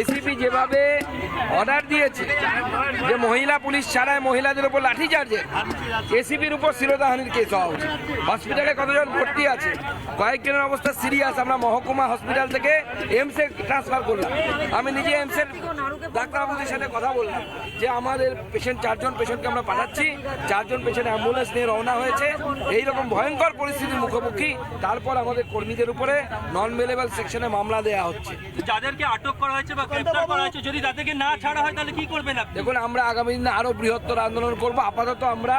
ACP যেভাবে order দিয়েছে, যে মহিলা পুলিশ ছাড়াই মহিলাদের উপর লাঠিচার্জের এসিপির উপর শিরোধাহানির কেস হওয়া উচিত। হসপিটালে কতজন ভর্তি আছে? কয়েকজনের অবস্থা সিরিয়াস আমরা মহকুমা হসপিটাল থেকে এমসে ট্রান্সফার করলাম। আমি নিজে এমসের ডাক্তারবাবুদের সাথে কথা বললাম, যে আমাদের পেশেন্ট চারজন পেশেন্টকে আমরা পাঠাচ্ছি, চারজন পেশেন্ট অ্যাম্বুলেন্স নিয়ে রওনা হয়েছে। এইরকম ভয়ঙ্কর পরিস্থিতির মুখোমুখি, তারপর আমাদের কর্মীদের উপরে নন মেলেবল সেকশনে মামলা দেওয়া হচ্ছে। যাদেরকে আটক করা হয়েছে গ্রেফতার করা হয়েছে। যদি তাদেরকে না ছাড়া হয় তাহলে কি করবেন আপনি? দেখুন আমরা আগামী দিনে আরও বৃহত্তর আন্দোলন করব। আপাতত আমরা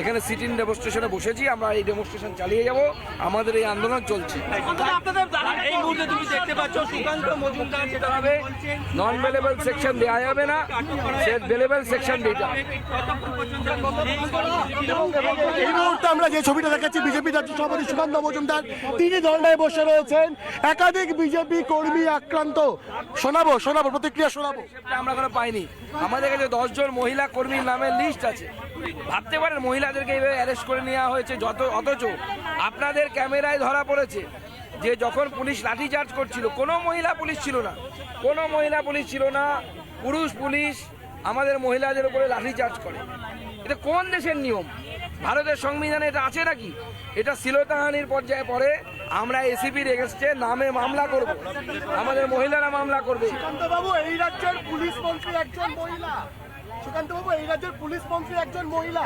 এখানে সিটিং ডেমনস্ট্রেশনে বসেছি। আমরা এই ডেমনস্ট্রেশন চালিয়ে যাব। আমাদের এই আন্দোলন চলছে। এই মুহূর্তে তুমি দেখতে পাচ্ছ সুকান্ত মজুমদার যেটা হবে নন বেলেবল সেকশন দেওয়া যাবে না। বেলেবল সেকশন দিতে এই মুহূর্তে আমরা যে ছবিটা দেখাচ্ছি বিজেপি রাজ্য সভাপতি সুকান্ত মজুমদার তিনি ধর্নায় বসে রয়েছেন। একাধিক বিজেপি কর্মী আক্রান্ত। শোনাবো। শোনাবো, প্রতিক্রিয়া শোনাবো। আমরা কোনো পাইনি। আমাদের কাছে দশজন মহিলা কর্মীর নামের লিস্ট আছে। ভাবতে পারেন, মহিলাদেরকে এইভাবে অ্যারেস্ট করে নেওয়া হয়েছে যত, অথচ আপনাদের ক্যামেরায় ধরা পড়েছে যে যখন পুলিশ লাঠিচার্জ করছিল, কোনো মহিলা পুলিশ ছিল না। কোনো মহিলা পুলিশ ছিল না, পুরুষ পুলিশ আমাদের মহিলাদের উপরে লাঠিচার্জ করে। এটা কোন দেশের নিয়ম? ভারতের সংবিধানে এটা আছে নাকি? এটা শিলতাহানির পর্যায়ে পড়ে। আমরা এসিপির এগেস্টে নামে মামলা করব। আমাদের মহিলারা মামলা করবে। সুকান্তবাবু এই রাজ্যের পুলিশ মন্ত্রী একজন মহিলা। সুকান্তবাবু এই রাজ্যের পুলিশ মন্ত্রী একজন মহিলা।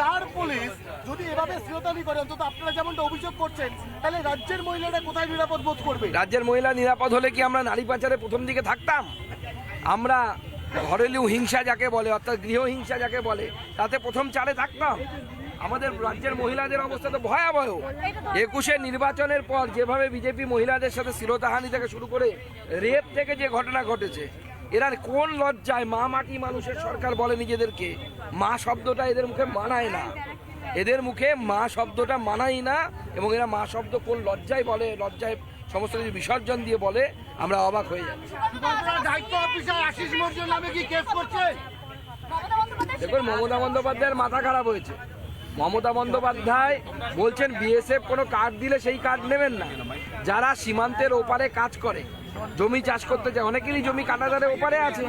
তার পুলিশ যদি এভাবে শ্রোতানি করে অন্তত আপনারা যেমনটা অভিযোগ করছেন তাহলে রাজ্যের মহিলারা কোথায় নিরাপদ বোধ করবে? রাজ্যের মহিলা নিরাপদ হলে কি আমরা নারী পাচারে প্রথম দিকে থাকতাম? আমরা ঘরেলু হিংসা যাকে বলে অর্থাৎ গৃহহিংসা যাকে বলে তাতে প্রথম চারে থাকতাম? আমাদের রাজ্যের মহিলাদের অবস্থা তো ভয়াবহ। একুশে নির্বাচনের পর যেভাবে বিজেপি মহিলাদের সাথে শিরোতাহানি থেকে শুরু করে রেপ থেকে যে ঘটনা ঘটেছে এরা কোন লজ্জায় মা মাটি মানুষের সরকার বলে নিজেদেরকে? মা শব্দটা এদের মুখে মানায় না। এদের মুখে মা শব্দটা মানাই না এবং এরা মা শব্দ কোন লজ্জায় বলে লজ্জায় সমস্ত কিছু বিসর্জন দিয়ে বলে আমরা অবাক হয়ে যাচ্ছি। দেখুন মমতা বন্দ্যোপাধ্যায়ের মাথা খারাপ হয়েছে। মমতা বন্দ্যোপাধ্যায় বলছেন বিএসএফ কোনো কার্ড দিলে সেই কার্ড নেবেন না। যারা সীমান্তের ওপারে কাজ করে জমি চাষ করতে যায় অনেকেরই জমি কাটাতারে ওপারে আছে।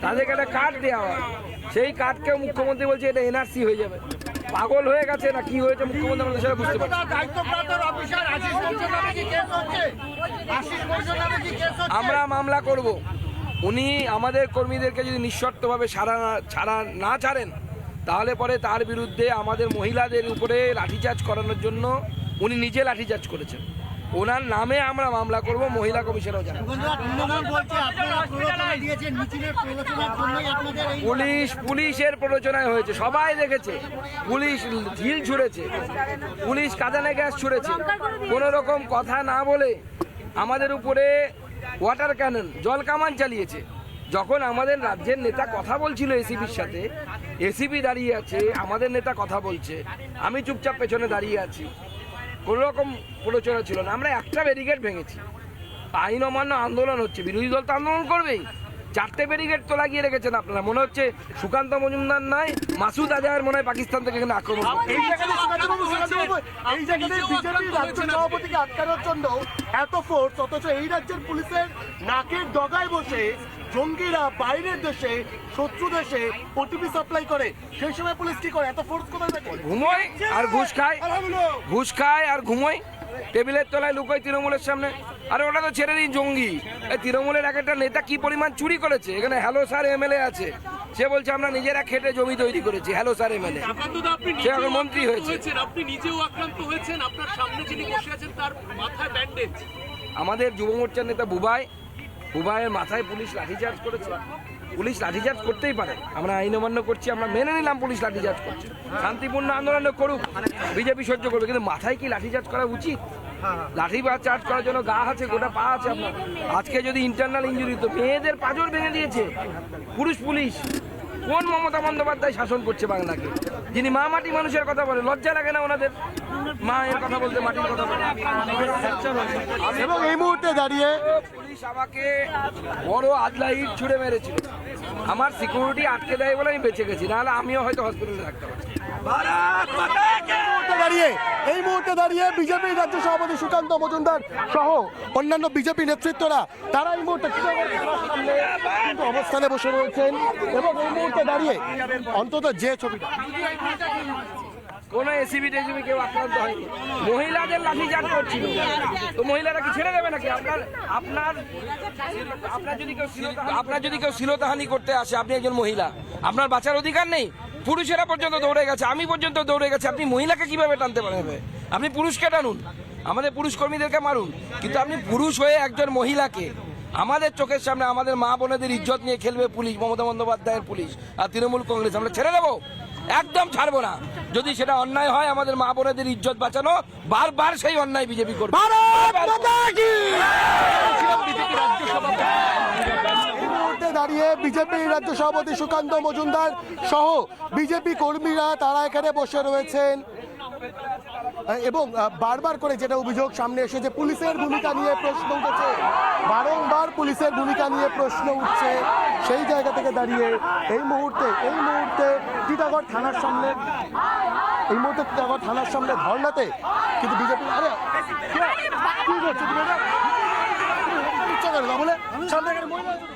তাদেরকে একটা কার্ড দেওয়া হয়। সেই কার্ডকেও মুখ্যমন্ত্রী বলছে এটা এনআরসি হয়ে যাবে। পাগল হয়ে গেছে না কি হয়েছে মুখ্যমন্ত্রী আমাদের সেটা বুঝতে পারছি আমরা মামলা করব। উনি আমাদের কর্মীদেরকে যদি নিঃশর্তভাবে ছাড়া না- ছাড়া না ছাড়েন তাহলে পরে তার বিরুদ্ধে আমাদের মহিলাদের উপরে লাঠিচার্জ করানোর জন্য উনি নিজে লাঠিচার্জ করেছেন। ওনার নামে আমরা মামলা করব মহিলা কমিশনও এই পুলিশ পুলিশের প্ররোচনায় হয়েছে সবাই দেখেছে। পুলিশ ঢিল ছুঁড়েছে পুলিশ কাঁদানে গ্যাস ছুঁড়েছে। কোনো রকম কথা না বলে আমাদের উপরে ওয়াটার ক্যানন জল কামান চালিয়েছে। যখন আমাদের রাজ্যের নেতা কথা বলছিল এসিপির সাথে এসিপি দাঁড়িয়ে আছে, আমাদের নেতা কথা বলছে। আমি চুপচাপ পেছনে দাঁড়িয়ে আছি। কোনো রকম প্ররোচনা ছিল না। আমরা একটা ব্যারিকেড ভেঙেছি। আইন অমান্য আন্দোলন হচ্ছে। বিরোধী দল তো আন্দোলন করবেই। চারটে ব্যারিকেড তো লাগিয়ে রেখেছেন আপনারা। মনে হচ্ছে সুকান্ত মজুমদার নাই মাসুদ আজহার মনে হয় পাকিস্তান থেকে এখানে আক্রমণ আটকানোর জন্য এত ফোর্স অথচ এই রাজ্যের পুলিশের নাকের ডগায় বসে জঙ্গিরা বাইরের দেশে, শত্রু দেশে ওটিপি সাপ্লাই করে। সেই সময় পুলিশ কি করে? এত ফোর্স কোথায় থাকে? ঘুমোয় আর ঘুষ খায়। ঘুষ খায় আর ঘুমোয়। টেবিলের তলায় লুকোয় তৃণমূলের সামনে। আরে ওটা তো ছেড়ে দিন জঙ্গি। এই তৃণমূলের এক একটা নেতা কি পরিমাণ চুরি করেছে? এখানে হ্যালো স্যার এমএলএ আছে। সে বলছে আমরা নিজেরা খেটে জমি তৈরি করেছি। হ্যালো স্যার এমএলএ আক্রান্তদা, সে এখন মন্ত্রী হয়েছে। আপনি নিজেও আক্রান্ত হয়েছেন। আপনার সামনে যিনি বসে আছেন তার মাথায় ব্যান্ডেজ আমাদের যুব মোর্চার নেতা বুবাই। বুবাইয়ের মাথায় পুলিশ লাঠিচার্জ করেছে। পুলিশ লাঠিচার্জ করতেই পারে। আমরা আইন অমান্য করছি, আমরা মেনে নিলাম পুলিশ লাঠিচার্জ করছে। শান্তিপূর্ণ আন্দোলন করুক, বিজেপি সহ্য করবে, কিন্তু মাথায় কি লাঠিচার্জ করা উচিত? লাঠি বা চার্জ করার জন্য গা আছে, গোটা পা আছে আপনার। আজকে যদি ইন্টারনাল ইঞ্জুরি তো মেয়েদের পাজর ভেঙে দিয়েছে। পুরুষ পুলিশ, কোন মমতা বন্দ্যোপাধ্যায় শাসন করছে বাংলাকে? যিনি মা মাটি মানুষের কথা বলে, লজ্জা লাগে না ওনাদের? মায়ের কথা বলতে মাটির কথা বলে এবং এই মুহূর্তে দাঁড়িয়ে পুলিশ আমাকে বড় আদলা ছুড়ে মেরেছিল। আমার সিকিউরিটি আটকে দেয় বলে আমি বেঁচে গেছি নাহলে আমিও হয়তো হসপিটালে থাকতে পারছি দাঁড়িয়ে এই মুহূর্তে দাঁড়িয়ে বিজেপি রাজ্য সভাপতি সুকান্ত মজুমদার সহ অন্যান্য বিজেপি নেতৃত্বরা তারা এই মুহূর্তে স্ট্যান্ড অবস্থানে বসে রয়েছেন এবং এই মুহূর্তে দাঁড়িয়ে অন্তত যে ছবিটা কোনো এসিবি টেসিবি কেউ আক্রান্ত হয়নি মহিলাদের লাঠিচার্জ করছিল। তো মহিলারা কি ছেড়ে দেবে নাকি? আপনার আপনার আপনার যদি কেউ আপনার যদি কেউ শ্লীলতাহানি করতে আসে, আপনি একজন মহিলা, আপনার বাঁচার অধিকার নেই? পুরুষেরা পর্যন্ত দৌড়ে গেছে, আমি পর্যন্ত দৌড়ে গেছে, আপনি মহিলাকে কীভাবে টানতে পারবে আপনি পুরুষকে টানুন, আমাদের পুরুষ কর্মীদেরকে মারুন, কিন্তু আপনি পুরুষ হয়ে একজন মহিলাকে আমাদের চোখের সামনে আমাদের মা বোনেদের ইজ্জত নিয়ে খেলবে পুলিশ, মমতা বন্দ্যোপাধ্যায়ের পুলিশ আর তৃণমূল কংগ্রেস, আমরা ছেড়ে দেবো? একদম ছাড়বো না। যদি সেটা অন্যায় হয় আমাদের মা বোনেদের ইজ্জত বাঁচানো বারবার সেই অন্যায় বিজেপি করবে। দাঁড়িয়ে বিজেপি রাজ্য সভাপতি সুকান্ত মজুমদার সহ বিজেপি কর্মীরা তারা এখানে বসে রয়েছেন। এবং বারবার করে যেটা অভিযোগ সামনে এসেছে পুলিশের ভূমিকা নিয়ে প্রশ্ন উঠেছে। বারংবার পুলিশের ভূমিকা নিয়ে প্রশ্ন উঠছে। সেই জায়গা থেকে দাঁড়িয়ে এই মুহূর্তে এই মুহূর্তে টিটাগড় থানার সামনে এই মুহূর্তে টিটাগড় থানার সামনে ধর্নাতে কিন্তু বিজেপি আরে কি করছ বলে সামনে মহিলা আছে।